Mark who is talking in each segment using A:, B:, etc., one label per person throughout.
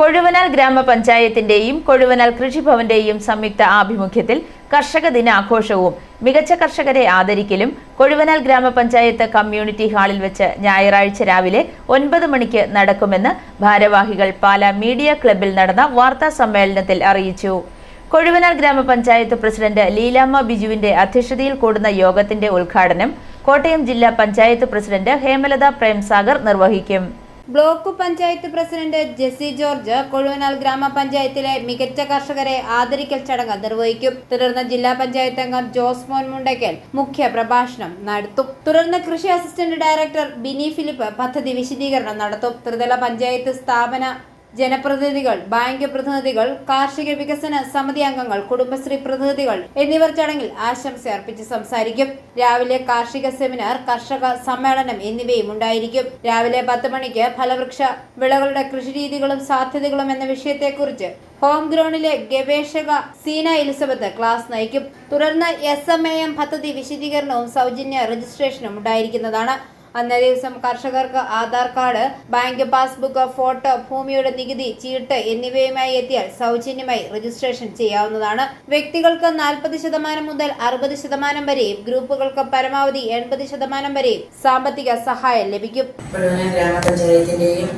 A: കൊഴുവനാൽ ഗ്രാമപഞ്ചായത്തിന്റെയും കൊഴുവനാൽ കൃഷിഭവന്റെയും സംയുക്ത ആഭിമുഖ്യത്തിൽ കർഷക ദിനാഘോഷവും മികച്ച കർഷകരെ ആദരിക്കലും കൊഴുവനാൽ ഗ്രാമപഞ്ചായത്ത് കമ്മ്യൂണിറ്റി ഹാളിൽ വെച്ച് ഞായറാഴ്ച രാവിലെ ഒൻപത് മണിക്ക് നടക്കുമെന്ന് ഭാരവാഹികൾ പാല മീഡിയ ക്ലബിൽ നടന്ന വാർത്താ സമ്മേളനത്തിൽ അറിയിച്ചു. കൊഴുവനാൽ ഗ്രാമപഞ്ചായത്ത് പ്രസിഡന്റ് ലീലാമ്മ ബിജുവിന്റെ അധ്യക്ഷതയിൽ കൂടുന്ന യോഗത്തിന്റെ ഉദ്ഘാടനം കോട്ടയം ജില്ലാ പഞ്ചായത്ത് പ്രസിഡന്റ് ഹേമലത പ്രേംസാഗർ നിർവഹിക്കും.
B: ബ്ലോക്ക് പഞ്ചായത്ത് പ്രസിഡന്റ് ജെസി ജോർജ് കൊഴുവനാൽ ഗ്രാമപഞ്ചായത്തിലെ മികച്ച കർഷകരെ ആദരിക്കൽ ചടങ്ങ് നിർവഹിക്കും. തുടർന്ന് ജില്ലാ പഞ്ചായത്ത് അംഗം ജോസ് മോൻ മുണ്ടയ്ക്കൽ മുഖ്യ പ്രഭാഷണം നടത്തും. തുടർന്ന് കൃഷി അസിസ്റ്റന്റ് ഡയറക്ടർ ബിനി ഫിലിപ്പ് പദ്ധതി വിശദീകരണം നടത്തും. ത്രിതല പഞ്ചായത്ത് സ്ഥാപന ജനപ്രതിനിധികൾ ബാങ്ക് പ്രതിനിധികൾ കാർഷിക വികസന സമിതി അംഗങ്ങൾ കുടുംബശ്രീ പ്രതിനിധികൾ എന്നിവർ ചടങ്ങിൽ ആശംസ അർപ്പിച്ച് സംസാരിക്കും. രാവിലെ കാർഷിക സെമിനാർ കർഷക സമ്മേളനം എന്നിവയും ഉണ്ടായിരിക്കും. രാവിലെ പത്ത് മണിക്ക് ഫലവൃക്ഷ വിളകളുടെ കൃഷിരീതികളും സാധ്യതകളും എന്ന വിഷയത്തെക്കുറിച്ച് ഹോം ഗ്രൗണ്ടിലെ ഗവേഷക സീന എലിസബത്ത് ക്ലാസ് നയിക്കും. തുടർന്ന് എസ് എം എ എം പദ്ധതി വിശദീകരണവും സൗജന്യ രജിസ്ട്രേഷനും ഉണ്ടായിരിക്കുന്നതാണ്. അന്നേ ദിവസം കർഷകർക്ക് Aadhaar card bank passbook photo ഭൂമിയുടെ നികുതി ചീട്ട് എന്നിവയുമായി എത്തിയാൽ സൗജന്യമായി രജിസ്ട്രേഷൻ ചെയ്യാവുന്നതാണ്. വ്യക്തികൾക്ക് നാൽപ്പത് ശതമാനം മുതൽ അറുപത് ശതമാനം വരെയും ഗ്രൂപ്പുകൾക്ക് പരമാവധി എൺപത് ശതമാനം വരെയും സാമ്പത്തിക സഹായം ലഭിക്കും.
C: ഗ്രാമപഞ്ചായത്തിന്റെയും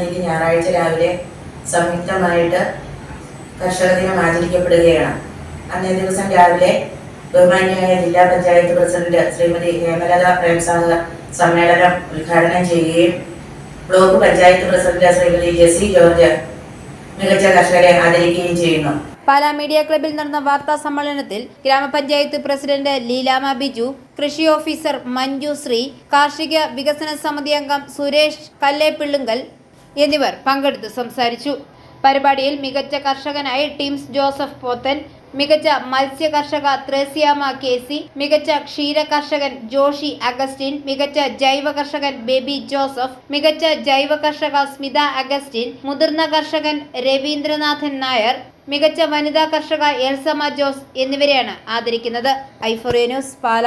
C: തീയതി ഞായറാഴ്ച രാവിലെ സംയുക്തമായിട്ട് കർഷക ദിനം ആചരിക്കപ്പെടുകയാണ്. അന്നേ ദിവസം രാവിലെ ബഹുമാന്യായ ജില്ലാ പഞ്ചായത്ത് പ്രസിഡന്റ് ശ്രീമതി ഹേമലത പ്രേംസാഗർ സമ്മേളനം ഉദ്ഘാടനം ചെയ്യുകയും ബ്ലോക്ക് പഞ്ചായത്ത് പ്രസിഡന്റ് ശ്രീമതി ജെസി ജോർജ് മികച്ച കർഷകരെ ആദരിക്കുകയും ചെയ്യുന്നു.
B: പാലാ മീഡിയ ക്ലബിൽ നടന്ന വാർത്താ സമ്മേളനത്തിൽ ഗ്രാമപഞ്ചായത്ത് പ്രസിഡന്റ് ലീലാമ ബിജു കൃഷി ഓഫീസർ മഞ്ജു ശ്രീ കാർഷിക വികസന സമിതി അംഗം സുരേഷ് കല്ലേപ്പിള്ളുങ്കൽ എന്നിവർ പങ്കെടുത്ത് സംസാരിച്ചു. പരിപാടിയിൽ മികച്ച കർഷകനായി ടീംസ് ജോസഫ് പോത്തൻ മികച്ച മത്സ്യ കർഷക ത്രേസ്യാമ കെ സി മികച്ച ക്ഷീര കർഷകൻ ജോഷി അഗസ്റ്റിൻ മികച്ച ജൈവ കർഷകൻ ബേബി ജോസഫ് മികച്ച ജൈവ കർഷക സ്മിത അഗസ്റ്റിൻ മുതിർന്ന കർഷകൻ രവീന്ദ്രനാഥൻ നായർ മികച്ച വനിതാ കർഷക എൽസമ ജോസ് എന്നിവരെയാണ് ആദരിക്കുന്നത്. ഐഫോറിയ ന്യൂസ് പാല.